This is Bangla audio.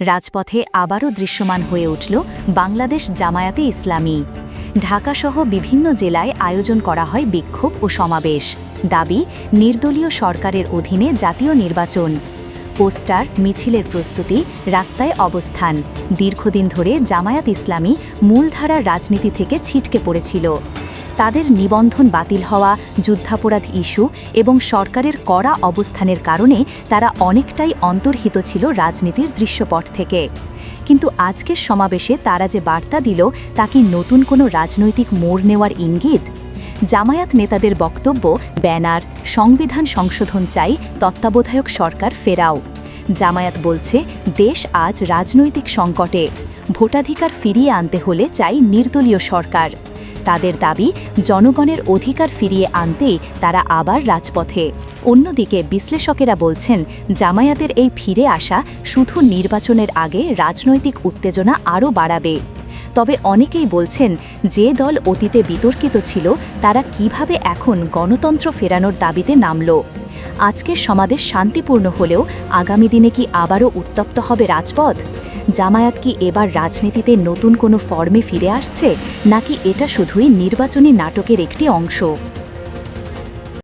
রাজপথে আবারও দৃশ্যমান হয়ে উঠল বাংলাদেশ জামায়াতে ইসলামী। ঢাকাসহ বিভিন্ন জেলায় আয়োজন করা হয় বিক্ষোভ ও সমাবেশ। দাবি, নির্দলীয় সরকারের অধীনে জাতীয় নির্বাচন। পোস্টার, মিছিলের প্রস্তুতি, রাস্তায় অবস্থান। দীর্ঘদিন ধরে জামায়াত ইসলামী মূলধারার রাজনীতি থেকে ছিটকে পড়েছিল। তাদের নিবন্ধন বাতিল হওয়া, যুদ্ধাপরাধ ইস্যু এবং সরকারের কড়া অবস্থানের কারণে তারা অনেকটাই অন্তর্হিত ছিল রাজনীতির দৃশ্যপট থেকে। কিন্তু আজকের সমাবেশে তারা যে বার্তা দিল, তা কি নতুন কোনো রাজনৈতিক মোড় নেওয়ার ইঙ্গিত? জামায়াত নেতাদের বক্তব্য, ব্যানার, সংবিধান সংশোধন চাই, তত্ত্বাবধায়ক সরকার ফেরাও। জামায়াত বলছে, দেশ আজ রাজনৈতিক সংকটে। ভোটাধিকার ফিরিয়ে আনতে হলে চাই নির্দলীয় সরকার। তাদের দাবি, জনগণের অধিকার ফিরিয়ে আনতেই তারা আবার রাজপথে। অন্যদিকে বিশ্লেষকেরা বলছেন, জামায়াতের এই ফিরে আসা শুধু নির্বাচনের আগে রাজনৈতিক উত্তেজনা আরও বাড়াবে। তবে অনেকেই বলছেন, যে দল অতীতে বিতর্কিত ছিল, তারা কীভাবে এখন গণতন্ত্র ফেরানোর দাবিতে নামল? আজকের সমাবেশ শান্তিপূর্ণ হলেও আগামী দিনে কি আবারও উত্তপ্ত হবে রাজপথ? জামায়াত কি এবার রাজনীতিতে নতুন কোনো ফর্মে ফিরে আসছে, নাকি এটা শুধুই নির্বাচনী নাটকের একটি অংশ?